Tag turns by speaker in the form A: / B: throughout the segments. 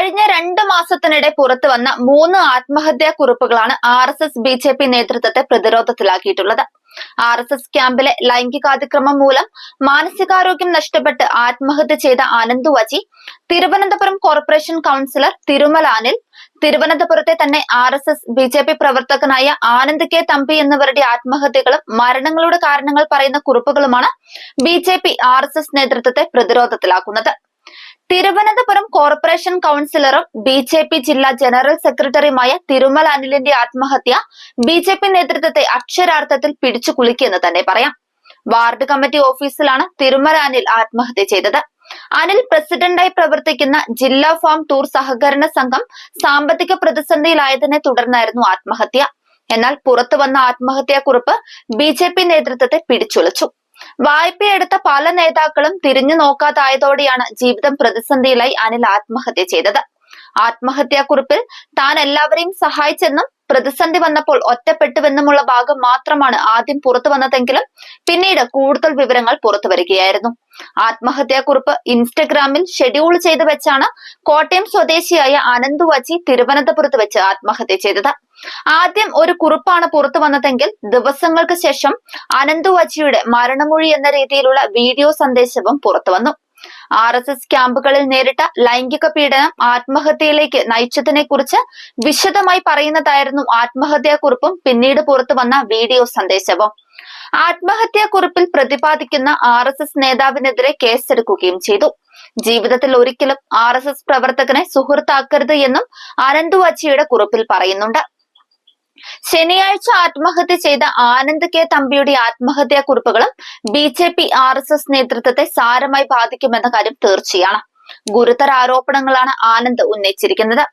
A: കഴിഞ്ഞ രണ്ടു മാസത്തിനിടെ പുറത്തു വന്ന മൂന്ന് ആത്മഹത്യാ കുറിപ്പുകളാണ് R S S B J P നേതൃത്വത്തെ പ്രതിരോധത്തിലാക്കിയിട്ടുള്ളത്. ആർ എസ് എസ് ക്യാമ്പിലെ ലൈംഗികാതിക്രമം മൂലം മാനസികാരോഗ്യം നഷ്ടപ്പെട്ട് ആത്മഹത്യ ചെയ്ത ആനന്ദ് വജി തിരുവനന്തപുരം കോർപ്പറേഷൻ കൗൺസിലർ തിരുമല അനിൽ തിരുവനന്തപുരത്തെ തന്നെ R S S B J P പ്രവർത്തകനായ ആനന്ദ് കെ തമ്പി എന്നിവരുടെ ആത്മഹത്യകളും മരണങ്ങളുടെ കാരണങ്ങൾ പറയുന്ന കുറിപ്പുകളുമാണ് B J P R S S നേതൃത്വത്തെ പ്രതിരോധത്തിലാക്കുന്നത്. തിരുവനന്തപുരം കോർപ്പറേഷൻ കൗൺസിലറും ബി ജെ പി ജില്ലാ ജനറൽ സെക്രട്ടറിയുമായ തിരുമല അനിലിന്റെ ആത്മഹത്യ ബി ജെ പി നേതൃത്വത്തെ അക്ഷരാർത്ഥത്തിൽ പിടിച്ചു കുലുക്കിയെന്ന് തന്നെ പറയാം. വാർഡ് കമ്മിറ്റി ഓഫീസിലാണ് തിരുമല അനിൽ ആത്മഹത്യ ചെയ്തത്. അനിൽ പ്രസിഡന്റായി പ്രവർത്തിക്കുന്ന ജില്ലാ ഫാം ടൂർ സഹകരണ സംഘം സാമ്പത്തിക പ്രതിസന്ധിയിലായതിനെ തുടർന്നായിരുന്നു ആത്മഹത്യ. എന്നാൽ പുറത്തു വന്ന ആത്മഹത്യാക്കുറിപ്പ് ബി ജെ പി നേതൃത്വത്തെ പിടിച്ചുലച്ചു. വായ്പയെടുത്ത പല നേതാക്കളും തിരിഞ്ഞു നോക്കാതായതോടെയാണ് ജീവിതം പ്രതിസന്ധിയിലായി അനിൽ ആത്മഹത്യ ചെയ്തത്. ആത്മഹത്യാക്കുറിപ്പിൽ താൻ എല്ലാവരെയും സഹായിച്ചെന്നും പ്രതിസന്ധി വന്നപ്പോൾ ഒറ്റപ്പെട്ടുവെന്നുമുള്ള ഭാഗം മാത്രമാണ് ആദ്യം പുറത്തു വന്നതെങ്കിലും പിന്നീട് കൂടുതൽ വിവരങ്ങൾ പുറത്തു വരികയായിരുന്നു. ആത്മഹത്യാക്കുറിപ്പ് ഇൻസ്റ്റഗ്രാമിൽ ഷെഡ്യൂൾ ചെയ്തു വെച്ചാണ് കോട്ടയം സ്വദേശിയായ അനന്തു തിരുവനന്തപുരത്ത് വെച്ച് ആത്മഹത്യ ചെയ്തത്. ആദ്യം ഒരു കുറിപ്പാണ് പുറത്തു വന്നതെങ്കിൽ ദിവസങ്ങൾക്ക് ശേഷം അനന്തു വച്ചിയുടെ മരണമൊഴി എന്ന രീതിയിലുള്ള വീഡിയോ സന്ദേശവും പുറത്തു വന്നു. ആർ എസ് എസ് ക്യാമ്പുകളിൽ നേരിട്ട ലൈംഗിക പീഡനം ആത്മഹത്യയിലേക്ക് നയിച്ചതിനെ കുറിച്ച് വിശദമായി പറയുന്നതായിരുന്നു ആത്മഹത്യാക്കുറിപ്പും പിന്നീട് പുറത്തു വന്ന വീഡിയോ സന്ദേശവും. ആത്മഹത്യാക്കുറിപ്പിൽ പ്രതിപാദിക്കുന്ന ആർ എസ് എസ് നേതാവിനെതിരെ കേസെടുക്കുകയും ചെയ്തു. ജീവിതത്തിൽ ഒരിക്കലും ആർ എസ് എസ് പ്രവർത്തകനെ സുഹൃത്താക്കരുത് എന്നും അനന്തു വച്ചിയുടെ കുറിപ്പിൽ പറയുന്നുണ്ട്. ശനിയാഴ്ച ആത്മഹത്യ ചെയ്ത ആനന്ദ് കെ തമ്പിയുടെ ആത്മഹത്യാ കുറിപ്പുകളും B J P R S S നേതൃത്വത്തെ സാരമായി ബാധിക്കുമെന്ന കാര്യം തീർച്ചയാണ്. ഗുരുതര ആരോപണങ്ങളാണ് ആനന്ദ് ഉന്നയിച്ചിരിക്കുന്നത്.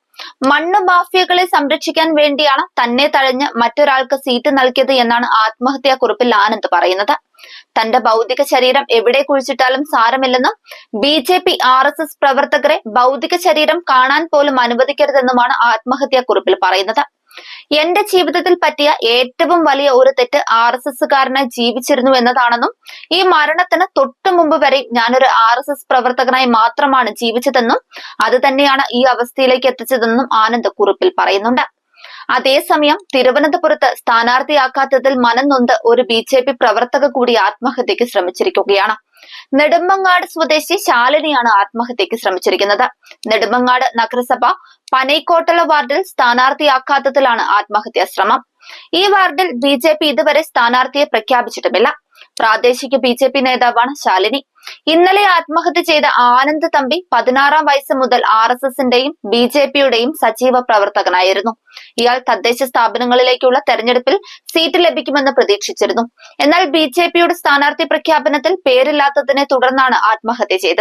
A: മണ്ണ് മാഫിയകളെ സംരക്ഷിക്കാൻ വേണ്ടിയാണ് തന്നെ തഴഞ്ഞ് മറ്റൊരാൾക്ക് സീറ്റ് നൽകിയത് എന്നാണ് ആത്മഹത്യാ കുറിപ്പിൽ ആനന്ദ് പറയുന്നത്. തന്റെ ഭൗതിക ശരീരം എവിടെ കുഴിച്ചിട്ടാലും സാരമില്ലെന്നും B J P R S S പ്രവർത്തകരെ ഭൗതിക ശരീരം കാണാൻ പോലും അനുവദിക്കരുതെന്നുമാണ് ആത്മഹത്യാ കുറിപ്പിൽ പറയുന്നത്. എന്റെ ജീവിതത്തിൽ പറ്റിയ ഏറ്റവും വലിയ ഒരു തെറ്റ് ആർ എസ് എസ്സുകാരനെ ജീവിച്ചിരുന്നു എന്നതാണെന്നും ഈ മരണത്തിന് തൊട്ടു മുമ്പ് വരെ ഞാനൊരു ആർ എസ് എസ് പ്രവർത്തകനായി മാത്രമാണ് ജീവിച്ചതെന്നും അത് തന്നെയാണ് ഈ അവസ്ഥയിലേക്ക് എത്തിച്ചതെന്നും ആനന്ദ് കുറിപ്പിൽ പറയുന്നുണ്ട്. അതേസമയം തിരുവനന്തപുരത്ത് സ്ഥാനാർത്ഥിയാക്കാത്തതിൽ മനംനൊന്ത് ഒരു ബി ജെ പി പ്രവർത്തക കൂടി ആത്മഹത്യക്ക് ശ്രമിച്ചിരിക്കുകയാണ്. നെടുമ്പങ്ങാട് സ്വദേശി ശാലിനിയാണ് ആത്മഹത്യക്ക് ശ്രമിച്ചിരിക്കുന്നത്. നെടുമ്പങ്ങാട് നഗരസഭ പനൈക്കോട്ടള വാർഡിൽ സ്ഥാനാർത്ഥിയാക്കാത്തതിലാണ് ആത്മഹത്യാ ശ്രമം. ഈ വാർഡിൽ ബി ഇതുവരെ സ്ഥാനാർത്ഥിയെ പ്രഖ്യാപിച്ചിട്ടുമില്ല. പ്രാദേശിക ബി ജെ പി നേതാവാണ് ശാലിനി. ഇന്നലെ ആത്മഹത്യ ചെയ്ത ആനന്ദ് തമ്പി പതിനാറാം വയസ്സ് മുതൽ ആർ എസ് എസിന്റെയും ബി ജെ പിയുടെയും സജീവ പ്രവർത്തകനായിരുന്നു. ഇയാൾ തദ്ദേശ സ്ഥാപനങ്ങളിലേക്കുള്ള തെരഞ്ഞെടുപ്പിൽ സീറ്റ് ലഭിക്കുമെന്ന് പ്രതീക്ഷിച്ചിരുന്നു. എന്നാൽ ബി ജെ പിയുടെ സ്ഥാനാർത്ഥി പ്രഖ്യാപനത്തിൽ പേരില്ലാത്തതിനെ തുടർന്നാണ് ആത്മഹത്യ ചെയ്തത്.